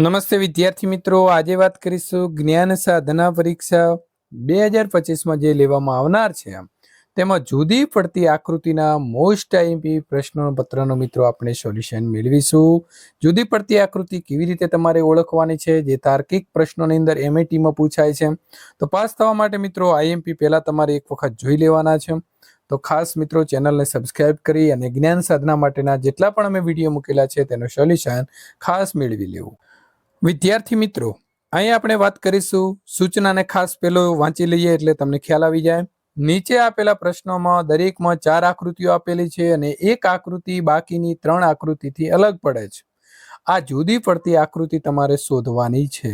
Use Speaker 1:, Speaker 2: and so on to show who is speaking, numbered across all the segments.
Speaker 1: નમસ્તે વિદ્યાર્થી મિત્રો, આજે વાત કરીશું જ્ઞાન સાધના પરીક્ષા બે હજાર પચીસમાં જે લેવામાં આવનાર છે. તેમાં જુદી પડતી આકૃતિના મોસ્ટ આઈએમપી પ્રશ્નો પત્રનો મિત્રો આપણે સોલ્યુશન મેળવીશું. જુદી પડતી આકૃતિ કેવી રીતે તમારે ઓળખવાની છે, જે તાર્કિક પ્રશ્નોની અંદર એમએટીમાં પૂછાય છે. તો પાસ થવા માટે મિત્રો આઈએમપી પહેલાં તમારે એક વખત જોઈ લેવાના છે. તો ખાસ મિત્રો ચેનલને સબસ્ક્રાઇબ કરી અને જ્ઞાન સાધના માટેના જેટલા પણ અમે વીડિયો મૂકેલા છે, તેનું સોલ્યુશન ખાસ મેળવી લેવું. વિદ્યાર્થી મિત્રો, અહીં આપણે વાત કરીશું સૂચનાને ખાસ પેલો વાંચી લઈએ એટલે તમને ખ્યાલ આવી જાય. નીચે આપેલા પ્રશ્નોમાં દરેકમાં ચાર આકૃતિઓ આપેલી છે અને એક આકૃતિ બાકીની ત્રણ આકૃતિથી અલગ પડે છે. આ જુદી પડતી આકૃતિ તમારે શોધવાની છે.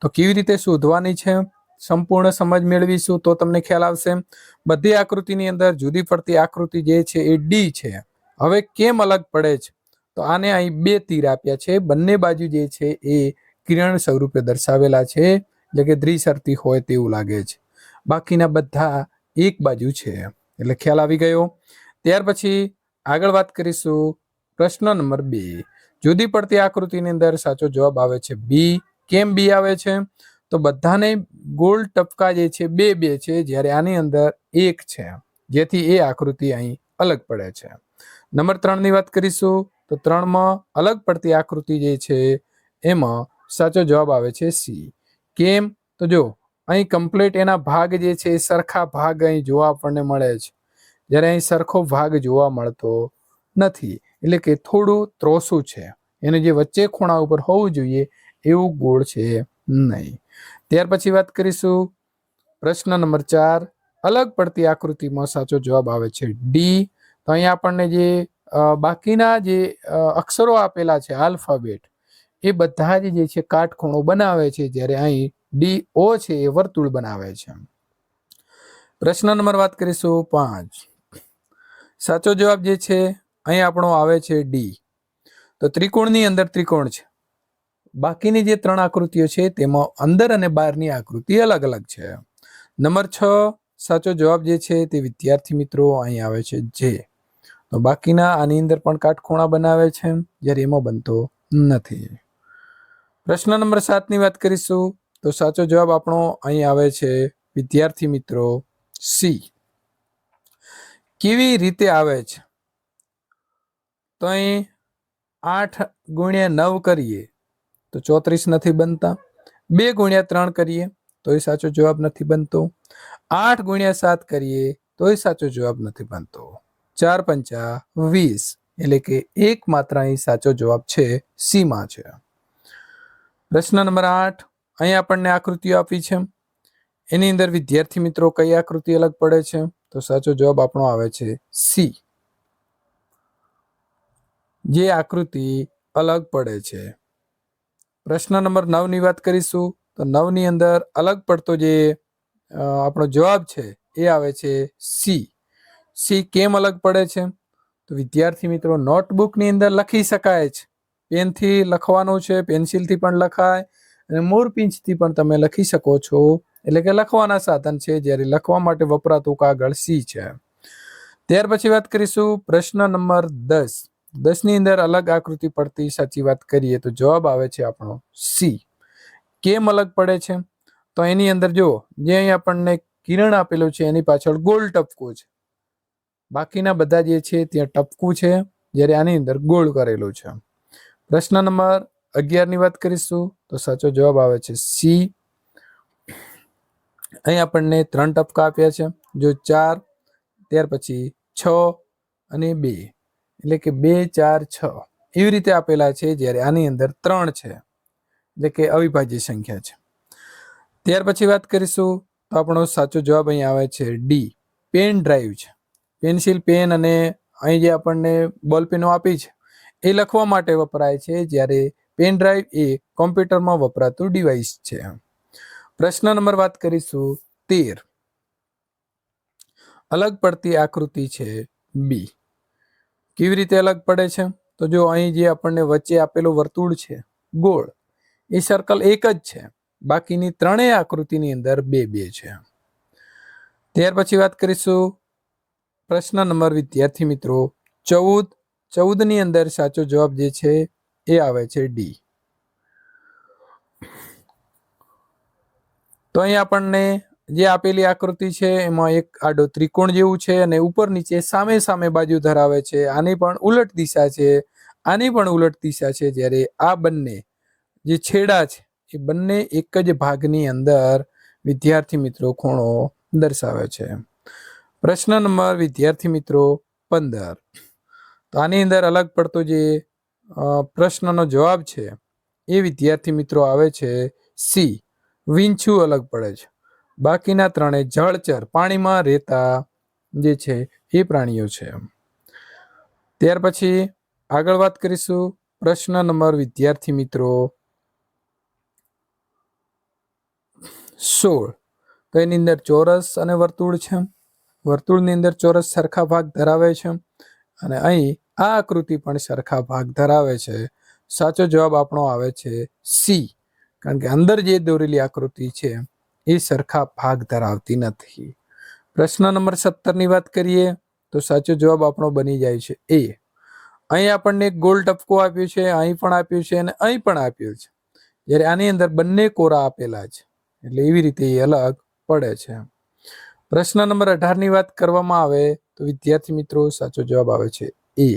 Speaker 1: તો કેવી રીતે શોધવાની છે? સંપૂર્ણ સમજ મેળવીશું તો તમને ખ્યાલ આવશે. બધી આકૃતિની અંદર જુદી પડતી આકૃતિ જે છે એ ડી છે. હવે કેમ અલગ પડે છે? તો આને અહીં બે તીર આપ્યા છે. બંને બાજુ જે છે એ કિરણ સ્વરૂપે દર્શાવેલા છે. એટલે કે દ્વિસર્તી હોય તેવું લાગે છે. બાકીના બધા એક બાજુ છે. એટલે ખ્યાલ આવી ગયો. ત્યાર પછી આગળ વાત કરીશું પ્રશ્ન નંબર બે. જુદી પડતી આકૃતિની અંદર સાચો જવાબ આવે છે બી કેમ બી આવે છે? તો બધાને ગોળ ટપકા જે છે બે બે છે, જ્યારે આની અંદર એક છે. જેથી એ આકૃતિ અહીં અલગ પડે છે. નંબર ત્રણની વાત કરીશું. તો ત્રણમાં અલગ પડતી આકૃતિ જે છે, એમાં સાચો જવાબ આવે છે સી કેમ? તો જો અહીં કમ્પ્લીટ એના ભાગ જે છે, એ સરખા ભાગ અહીં જોવા આપણને મળે છે. જ્યારે અહીં સરખો ભાગ જોવા મળતો નથી. એટલે કે થોડું ત્રોસું છે. એને જે વચ્ચે ખૂણા ઉપર હોવું જોઈએ, એવું ગોળ છે નહીં. ત્યાર પછી વાત કરીશું પ્રશ્ન નંબર ચાર. અલગ પડતી આકૃતિમાં સાચો જવાબ આવે છે ડી તો અહીં આપણને જે બાકીના જે અક્ષરો આપેલા છે આલ્ફાબેટ એ બધા જ જે છે કાટખૂણો બનાવે છે, જ્યારે અહીં ડી ઓ છે એ વર્તુળ બનાવે છે. પ્રશ્ન નંબર વાત કરીશું પાંચ. સાચો જવાબ જે છે, અહીં આપણો આવે છે ડી તો ત્રિકોણની અંદર ત્રિકોણ છે. બાકીની જે ત્રણ આકૃતિઓ છે, તેમાં અંદર અને બહારની આકૃતિ અલગ અલગ છે. નંબર છ, સાચો જવાબ જે છે તે વિદ્યાર્થી મિત્રો, અહીં આવે છે જે તો બાકીના આની અંદર પણ કાટખૂણા બનાવે છે, જ્યારે એમાં બનતો નથી. પ્રશ્ન નંબર સાતની વાત કરીશું, તો સાચો જવાબ આપણો અહીં આવે છે, વિદ્યાર્થી મિત્રો, સી. કેવી રીતે આવે છે? તો અહીં આઠ ગુણ્યા નવ કરીએ, તો ચોત્રીસ નથી બનતા. બે ગુણ્યા ત્રણ કરીએ તો એ સાચો જવાબ નથી બનતો. આઠ ગુણ્યા સાત કરીએ તો એ સાચો જવાબ નથી બનતો. ચાર પંચા વીસ. એટલે કે એક માત્ર અહીં સાચો જવાબ છે સીમાં છે. પ્રશ્ન નંબર આઠ. અહીં આપણને આકૃતિઓ આપી છે. એની અંદર વિદ્યાર્થી મિત્રો કઈ આકૃતિ અલગ પડે છે? તો સાચો જવાબ આપણો આવે છે સી. જે આકૃતિ અલગ પડે છે. પ્રશ્ન નંબર નવની વાત કરીશું. તો નવની અંદર અલગ પડતો જે આપણો જવાબ છે એ આવે છે સી. સી કેમ અલગ પડે છે? તો વિદ્યાર્થી મિત્રો, નોટબુકની અંદર લખી શકાય છે. પેનથી લખવાનું છે, પેન્સિલથી પણ લખાય અને મોરપિંચથી પણ તમે લખી શકો છો. એટલે કે લખવાના સાધન છે, જ્યારે લખવા માટે વપરાતું કાગળ સી છે. ત્યાર પછી વાત કરીશું પ્રશ્ન નંબર દસ. દસની અંદર અલગ આકૃતિ પડતી સાચી વાત કરીએ તો જવાબ આવે છે આપણો સી. કેમ અલગ પડે છે? તો એની અંદર જો જે અહીં આપણને કિરણ આપેલું છે, એની પાછળ ગોલ ટપકો છે. બાકીના બધા જે છે ત્યાં ટપકું છે, જ્યારે આની અંદર ગોળ કરેલું છે. પ્રશ્ન નંબર અગિયારની વાત કરીશું, તો સાચો જવાબ આવે છે સી અહીં આપણને ત્રણ ટપકા આપ્યા છે, જો ચાર, ત્યાર પછી છ અને બે. એટલે કે બે, ચાર, છ. એવી રીતે આપેલા છે, જ્યારે આની અંદર ત્રણ છે, એટલે કે અવિભાજ્ય સંખ્યા છે. ત્યાર પછી વાત કરીશું, તો આપણો સાચો જવાબ અહીં આવે છે ડી પેન ડ્રાઈવ છે. પેન્સિલ, પેન અને અહીં જે આપણને બોલ પેનો આપી છે, એ લખવા માટે વપરાય છે જ્યારે પેન ડ્રાઈવ એ કોમ્પ્યુટરમાં વપરાતું ડિવાઇસ છે. પ્રશ્ન નંબર વાત કરીશું તેર. અલગ પડતી આકૃતિ છે બી કેવી રીતે અલગ પડે છે? તો જો અહીં જે આપણને વચ્ચે આપેલું વર્તુળ છે, ગોળ, એ સર્કલ એક જ છે. બાકીની ત્રણેય આકૃતિની અંદર બે બે છે. ત્યાર પછી વાત કરીશું પ્રશ્ન નંબર વિદ્યાર્થી મિત્રો, ચૌદ, ચૌદની અંદર સાચો જવાબ જે છે એ આવે છે ડી તો અહીં આપણને જે આપેલી આકૃતિ છે, એમાં એક આડો ત્રિકોણ જેવું છે અને ઉપર નીચે સામે સામે બાજુ ધરાવે છે. આની પણ ઉલટ દિશા છે. આની પણ ઉલટ દિશા છે જ્યારે આ બંને જે છેડા છે, એ બંને એક જ ભાગની અંદર વિદ્યાર્થી મિત્રો ખૂણો દર્શાવે છે. પ્રશ્ન નંબર વિદ્યાર્થી મિત્રો પંદર. તો આની અંદર અલગ પડતો જે પ્રશ્નનો જવાબ છે, એ વિદ્યાર્થી મિત્રો આવે છે સી. વિંછું અલગ પડે છે. બાકીના ત્રણે જળચર પાણીમાં રહેતા જે છે એ પ્રાણીઓ છે. ત્યાર પછી આગળ વાત કરીશું પ્રશ્ન નંબર વિદ્યાર્થી મિત્રો સોળ. તો એની અંદર ચોરસ અને વર્તુળ છે. વર્તુળની અંદર ચોરસ સરખા ભાગ ધરાવે છે અને અહીં આ આકૃતિ પણ સરખા ભાગ ધરાવે છે. સાચો જવાબ આપણો આવે છે સી કારણ કે અંદર જે દોરેલી આકૃતિ છે એ સરખા ભાગ ધરાવતી નથી. પ્રશ્ન નંબર સત્તરની વાત કરીએ તો સાચો જવાબ આપણો બની જાય છે એ અહીં આપણને એક ગોલ ટપકો આપ્યું છે, અહીં પણ આપ્યું છે અને અહીં પણ આપ્યું છે. જ્યારે આની અંદર બંને કોરા આપેલા છે, એટલે એવી રીતે એ અલગ પડે છે. પ્રશ્ન નંબર અઢારની વાત કરવામાં આવે તો વિદ્યાર્થી મિત્રો સાચો જવાબ આવે છે એ.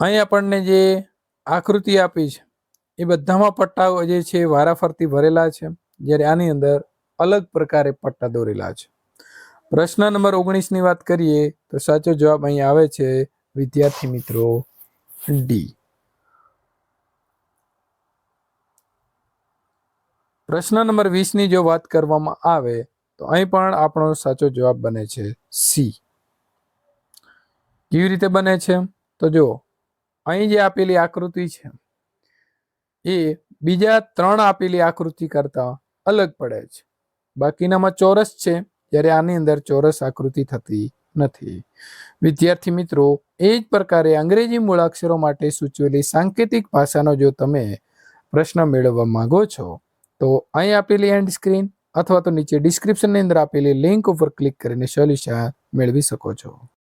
Speaker 1: અહીં આપણને જે આકૃતિ આપી છે, એ બધામાં પટ્ટાઓ જે છે વારાફરતી ભરેલા છે, જ્યારે આની અંદર અલગ પ્રકારે પટ્ટા દોરેલા છે. પ્રશ્ન નંબર ઓગણીસની વાત કરીએ તો સાચો જવાબ અહીં આવે છે વિદ્યાર્થી મિત્રો ડી. પ્રશ્ન નંબર વીસની જો વાત કરવામાં આવે, તો અહીં પણ આપણો સાચો જવાબ બને છે સી. કેવી રીતે બને છે? તો જો અહીં જે આપેલી આકૃતિ છે, એ બીજા ત્રણ આપેલી આકૃતિ કરતા અલગ પડે છે. બાકીનામાં ચોરસ છે, જ્યારે આની અંદર ચોરસ આકૃતિ થતી નથી. વિદ્યાર્થી મિત્રો, એ જ પ્રકારે અંગ્રેજી મૂળાક્ષરો માટે સૂચવેલી સાંકેતિક ભાષાનો જો તમે પ્રશ્ન મેળવવા માંગો છો તો અહીં આપેલી એન્ડ સ્ક્રીન અથવા તો નીચે ડિસ્ક્રિપ્શનની અંદર આપેલી લિંક ઉપર ક્લિક કરીને સોલ્યુશન મેળવી શકો છો.